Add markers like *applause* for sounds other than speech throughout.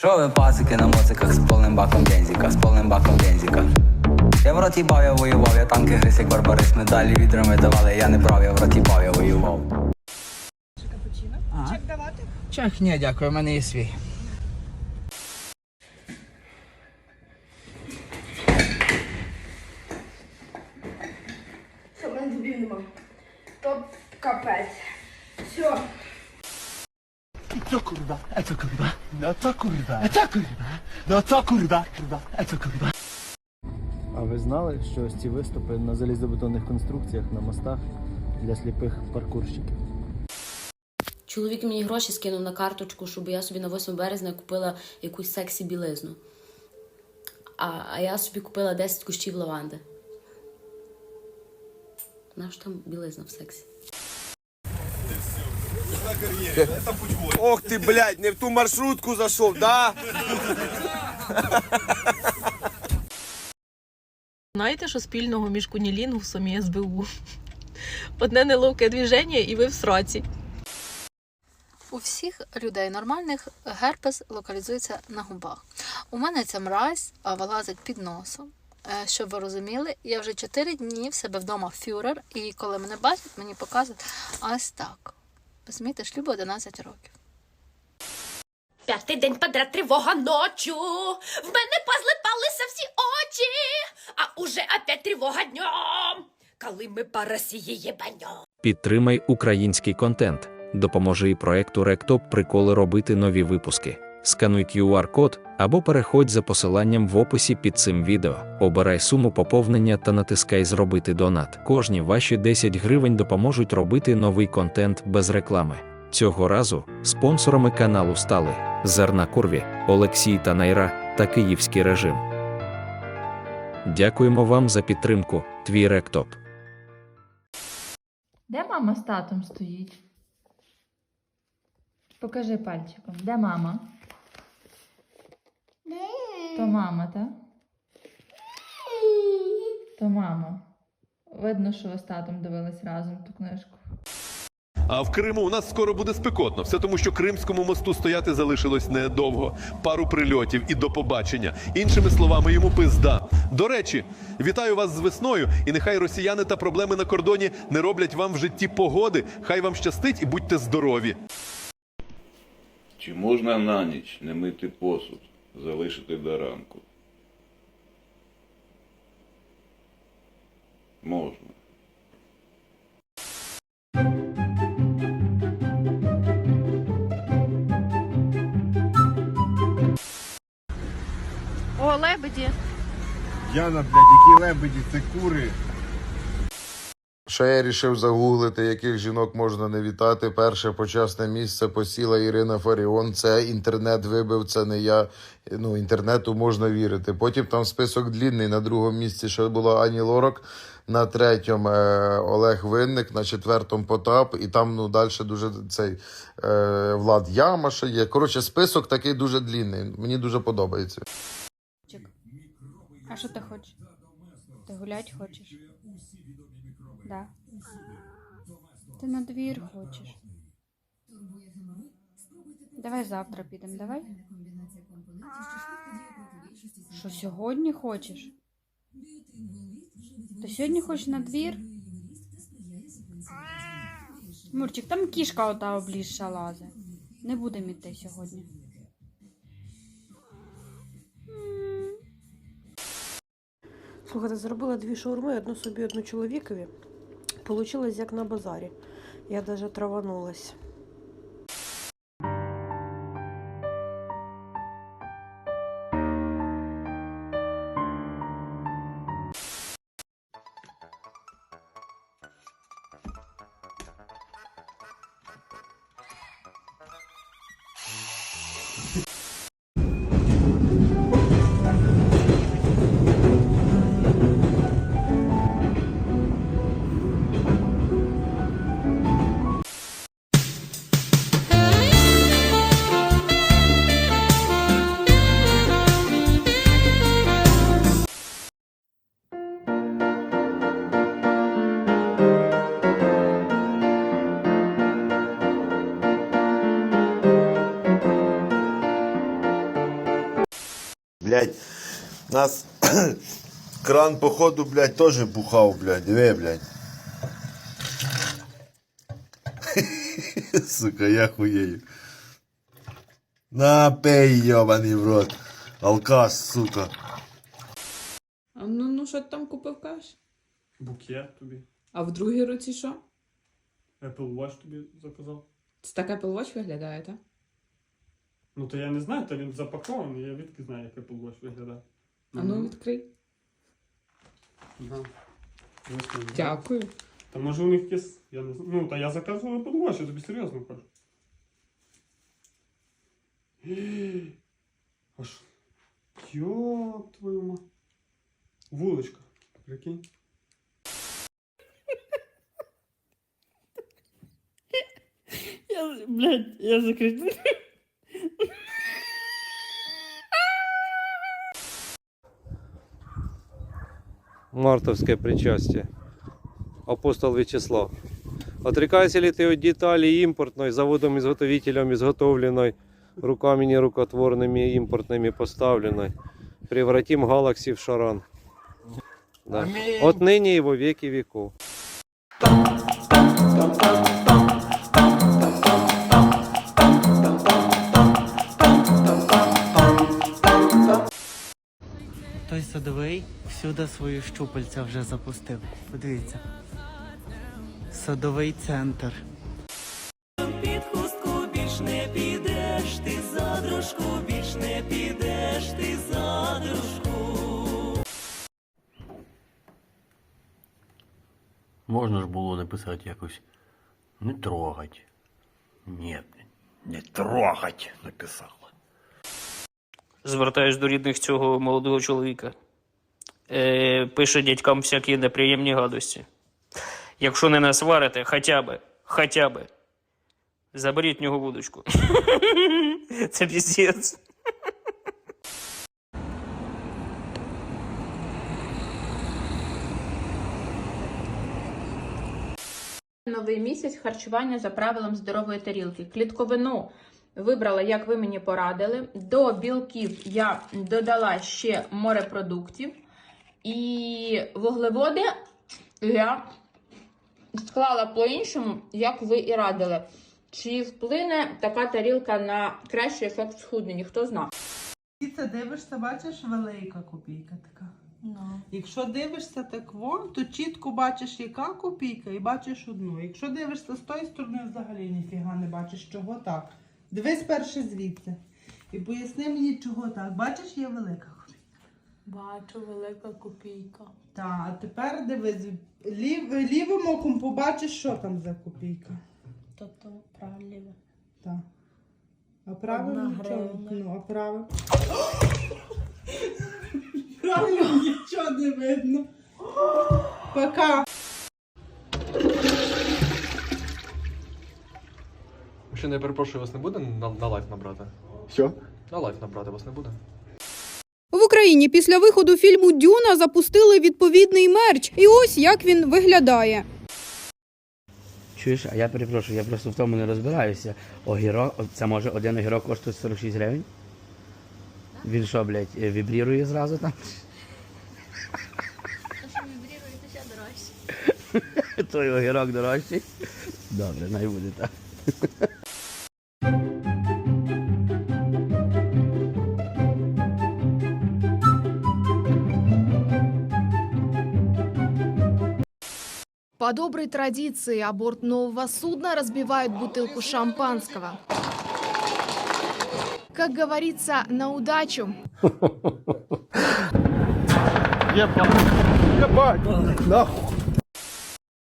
Що ви пасики на моциках з повним баком бензика, з повним баком бензика. Я в роті бав, я воював, я танки гриз, як барбарис, медалі відрами давали, я не брав, я в роті бав, я воював. Чек давати? Чах, ні, дякую, у мене є свій. Все, в мене зубів нема. То капець. Все. Co kurwa? A co kurwa? No co kurwa? A co kurwa? No co kurwa? Kurwa? A co kurwa? А ви знали, що ось ці виступи на залізобетонних конструкціях на мостах для сліпих паркурщиків? Чоловік мені гроші скинув на карточку, щоб я собі на 8 березня купила якусь сексі білизну. А, а я собі купила 10 кущів лаванди. Нащо там білизна в сексі? Ох ти, блядь, не в ту маршрутку зайшов, да? Знаєте, що спільного між кунілінгусом і СБУ? Одне неловке движення і ви в сроці. У всіх людей нормальних герпес локалізується на губах. У мене ця мразь а, вилазить під носом. Е, Щоб ви розуміли, я вже 4 дні в себе вдома фюрер, і коли мене бачать, мені показують ось так. Розумієте, шлюбу 11 років. П'ятий день подряд тривога ночу. В мене позлипалися всі очі, а уже опять тривога днем. Коли ми по Росії єбаньом. Підтримай український контент. Допоможи і проекту Ректоп приколи робити нові випуски. Скануй QR-код або переходь за посиланням в описі під цим відео. Обирай суму поповнення та натискай Зробити донат. Кожні ваші 10 гривень допоможуть робити новий контент без реклами. Цього разу спонсорами каналу стали Зерна Курві, Олексій та Найра та Київський режим. Дякуємо вам за підтримку. Твій Ректоп. Де мама з татом стоїть? Покажи пальчиком. Де мама? То мама, так? То мама. Видно, що ви з татом дивились разом ту книжку. А в Криму у нас скоро буде спекотно. Все тому, що Кримському мосту стояти залишилось недовго. Пару прильотів і до побачення. Іншими словами, йому пизда. До речі, вітаю вас з весною, і нехай росіяни та проблеми на кордоні не роблять вам в житті погоди. Хай вам щастить і будьте здорові. Чи можна на ніч не мити посуд, залишити до ранку? Можна. О, лебеді! Яна, блядь, які лебеді, це кури. Що я рішив загуглити, яких жінок можна не вітати. Перше почесне місце посіла Ірина Фаріон. Це інтернет вибив, це не я. Ну, інтернету можна вірити. Потім там список длінний. На другому місці ще була Ані Лорак, на третьому е, Олег Винник, на четвертому Потап, і там ну, далі дуже цей е, Влад Яма ще є. Коротше, список такий дуже длінний. Мені дуже подобається. А що ти хочеш? Ти гулять хочеш? Да. Ти на двір хочеш. Давай завтра підемо, давай. Що сьогодні хочеш? Ти сьогодні хочеш на двір? Мурчик, там кішка ота облізша лазе. Не будемо йти сьогодні. Слухайте, зробила дві шаурми, одну собі, одну чоловікові. Получилось як на базарі. Я даже траванулась. Блядь, нас *coughs* кран, походу, блядь, теж бухав, блядь, диви, блядь. *laughs* Сука, я хуєю. На, пей, йобаний в рот. Алкаш, сука. А ну, ну що ти там купив каш? Букет тобі. А в другій руці що? Apple Watch тобі заказав. Це так Apple Watch виглядає, так? Ну то я не знаю, то він запакований, я відки знаю, як Apple Watch виглядає. А ну відкрий. Ага. Ось він, да. Дякую. Та може у них якесь. Я не знаю. Ну, та я заказував Apple Watch, я тобі серйозно кажу. *gasps* Ей, Аж. Йоп твою ма. Вуличка. Прикинь. *laughs* Я, блядь, я закричу. Мартовське причастя. Апостол Вячеслав. Отрекайся ли ты от деталей импортной, заводом-изготовителем изготовленной, руками нерукотворными импортными поставленной, превратим Галакси в шаран. Да. Аминь. Отныне и во веки веков. Садовий всюди свої щупальця вже запустив. Подивіться. Садовий центр. Під хустку більш не підеш, ти за дружку більш не підеш, ти за дружку. Можна ж було написати якось не трогать. Ні, не трогать написала. Звертаюсь до рідних цього молодого чоловіка. Е, пише дядькам всякі неприємні гадості. Якщо не насварите, хоча би, хоча би. Заберіть в нього вудочку. *laughs* Це піздець. Новий місяць харчування за правилом здорової тарілки. Клітковину вибрала, як ви мені порадили. До білків я додала ще морепродуктів. І вуглеводи я склала по-іншому, як ви і радили. Чи вплине така тарілка на кращий ефект схуднення? Хто знає? І це дивишся, бачиш, велика копійка така. Якщо дивишся так вон, то чітко бачиш, яка копійка, і бачиш одну. Якщо дивишся з тої сторони, взагалі ніфіга не бачиш, чого так. Дивись перше звідси. І поясни мені, чого так. Бачиш, є велика копійка. Бачу, велика копійка. Так, а тепер дивись, лів, лівим оком побачиш, що там за копійка. Тобто правильно. Так. А Одна нічого. гривня. Ну, а правильно. *gasps* Правильно нічого не видно. Пока. Ще не перепрошую, вас не буде на, на лайф набрати? Що? На лайф набрати вас не буде? В Україні після виходу фільму Дюна запустили відповідний мерч. І ось як він виглядає. Чуєш, а я перепрошую, я просто в тому не розбираюся. Огірок, це може один огірок коштує 46 гривень? Він що, блядь, е, вібрірує зразу там? Що вібрірує, то ще дорожче. Той огірок дорожчий. Добре, най буде так. По доброй традиции о борт нового судна разбивают бутылку шампанского. Как говорится, на удачу. *laughs*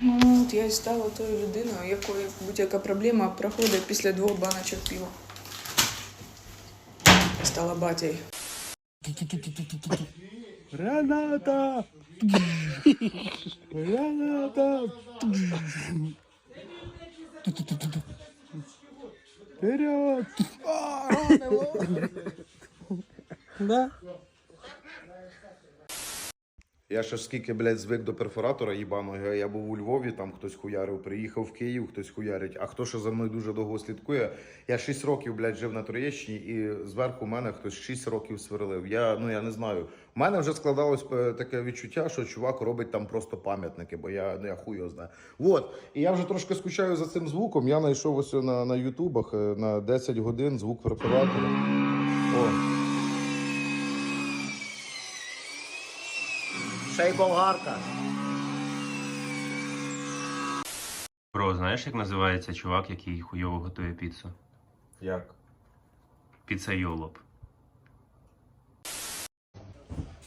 Ну, от я і стала тою людиною, якої будь-яка проблема проходить після двох баночок пива. Стала батькою. Рената! Граната! Вперед! Да? Я ще скільки, блядь, звик до перфоратора їбаного. Я був у Львові, там хтось хуярив, приїхав в Київ, хтось хуярить. А хто ще за мною дуже довго слідкує? Я 6 років, блядь, жив на Троєщині, і зверху мене хтось 6 років сверлив. Я ну я не знаю. У мене вже складалось е, таке відчуття, що чувак робить там просто пам'ятники, бо я ну я хуй його знаю. Вот. І я вже трошки скучаю за цим звуком. Я знайшов ось на, на Ютубах е, на 10 годин звук перфоратора. О. Ще й болгарка. Бро, знаєш, як називається чувак, який хуйово готує піцу? Як? Піцайолоп.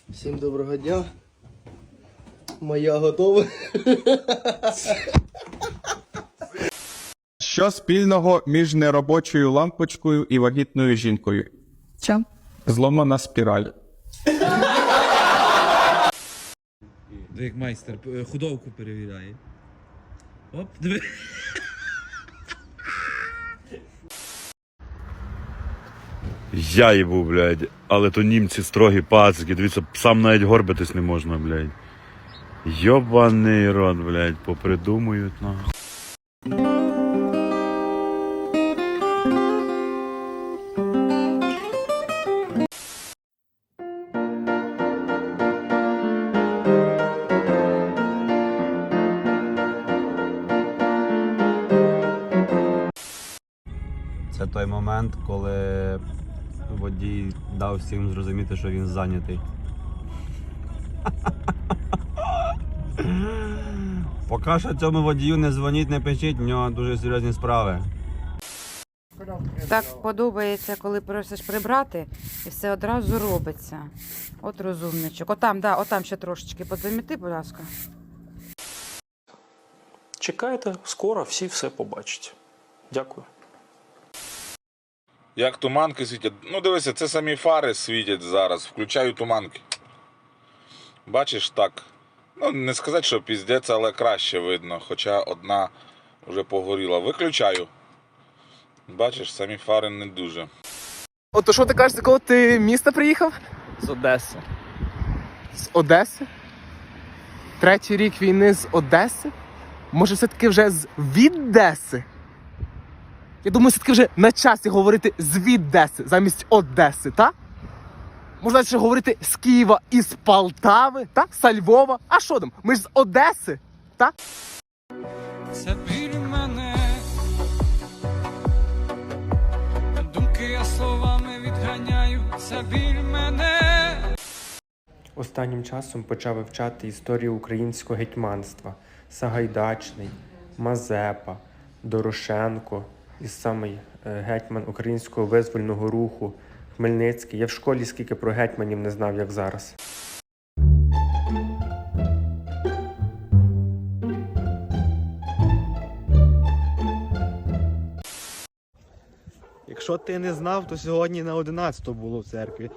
Всім доброго дня. Моя готова. Що спільного між неробочою лампочкою і вагітною жінкою? Що? Зломана спіраль. Як майстер е, худовку перевіряє. Оп, диви. Я їбу, блядь, але то німці строгі пацики, дивіться, сам навіть горбитись не можна, блядь. Йобаний рот, блядь, попридумують, нахуй. Коли водій дав всім зрозуміти, що він зайнятий. *laughs* Поки що цьому водію не дзвоніть, не пишіть, в нього дуже серйозні справи. Так подобається, коли просиш прибрати, і все одразу робиться. От розумничок. Отам, да, отам ще трошечки подзаміти, будь ласка. Чекайте, скоро всі все побачать. Дякую. Як туманки світять. Ну дивися, це самі фари світять зараз. Включаю туманки. Бачиш так. Ну, не сказати, що піздець, але краще видно. Хоча одна вже погоріла. Виключаю. Бачиш, самі фари не дуже. Ото що ти кажеш, з якого ти міста приїхав? З Одеси. З Одеси? Третій рік війни з Одеси? Може, все-таки вже з Віддеси? Я думаю, все-таки вже на часі говорити з Віддеси замість Одеси, так? Можна ще говорити з Києва і з Полтави, та? З Львова. А що там? Ми ж з Одеси, так? Це біль мене. Думки я словами відганяю, це біль мене. Останнім часом почав вивчати історію українського гетьманства. Сагайдачний, Мазепа, Дорошенко і самий е, гетьман українського визвольного руху Хмельницький. Я в школі скільки про гетьманів не знав, як зараз. Якщо ти не знав, то сьогодні на 11 було в церкві.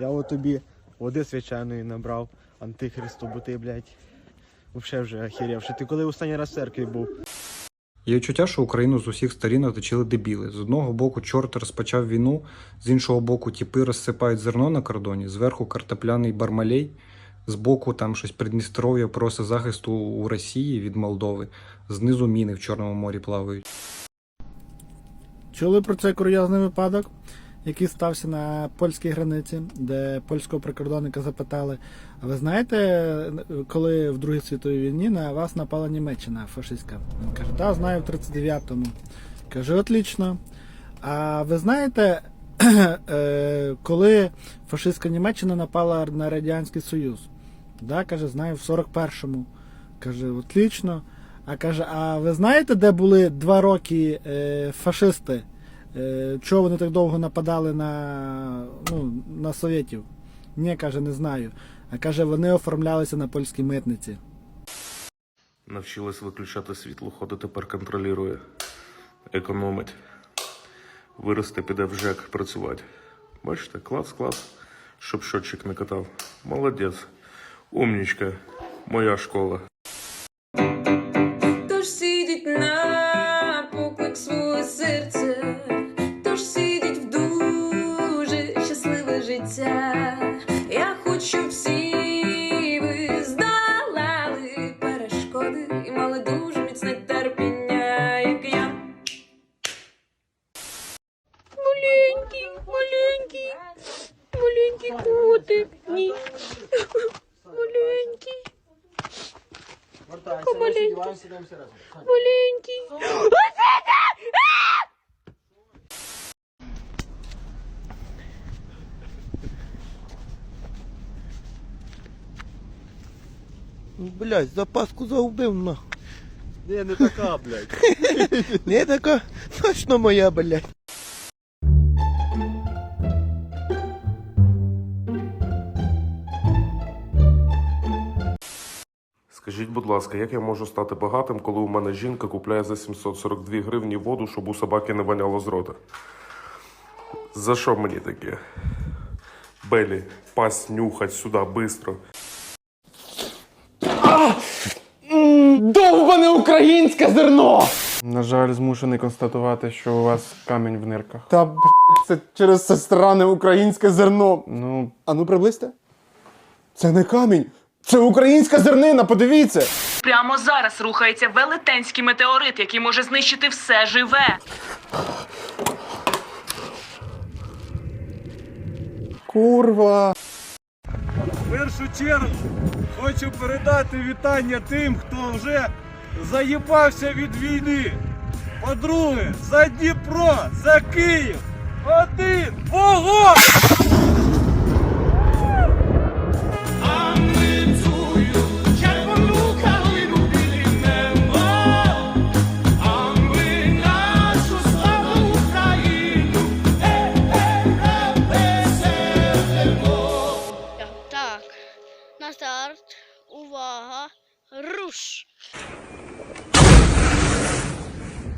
Я от тобі води свяченої набрав, антихристу, бо ти, блядь, взагалі вже охерівши. Ти коли останній раз в церкві був? Є відчуття, що Україну з усіх сторін оточили дебіли. З одного боку, чорт розпочав війну, з іншого боку, тіпи розсипають зерно на кордоні, зверху картопляний бармалей, з боку там щось Придністров'я просить захисту у Росії від Молдови, знизу міни в Чорному морі плавають. Чули про цей курйозний випадок, який стався на польській границі, де польського прикордонника запитали: а ви знаєте, коли в Другій світовій війні на вас напала Німеччина фашистська? Він каже, так, знаю, в 39-му. Каже, отлично. А ви знаєте, *clears throat* е, коли фашистська Німеччина напала на Радянський Союз? Да, каже, знаю, в 41-му. Каже, отлично. А каже, а ви знаєте, де були два роки е, фашисти? Е, чого вони так довго нападали на, ну, на совєтів? Ні, каже, не знаю. А каже, вони оформлялися на польській митниці. Навчилась виключати світло, ходу тепер контролює. Економить. Виросте, піде в ЖЕК працювати. Бачите, клас, клас. Щоб щотчик не катав. Молодець. Умнічка. Моя школа. Блять, запаску загубив на. Не, не така, блядь. *laughs* не така, точно моя, блядь. Скажіть, будь ласка, як я можу стати багатим, коли у мене жінка купляє за 742 гривні воду, щоб у собаки не воняло з рота? За що мені таке? Белі, пасть нюхать сюди, бистро. Довбане українське зерно! На жаль, змушений констатувати, що у вас камінь в нирках. Та б**, це через це странне українське зерно. Ну. А ну приблизьте. Це не камінь, це українська зернина, подивіться. Прямо зараз рухається велетенський метеорит, який може знищити все живе. Курва. В першу чергу хочу передати вітання тим, хто вже заїбався від війни. По-друге, за Дніпро, за Київ. Один вогонь!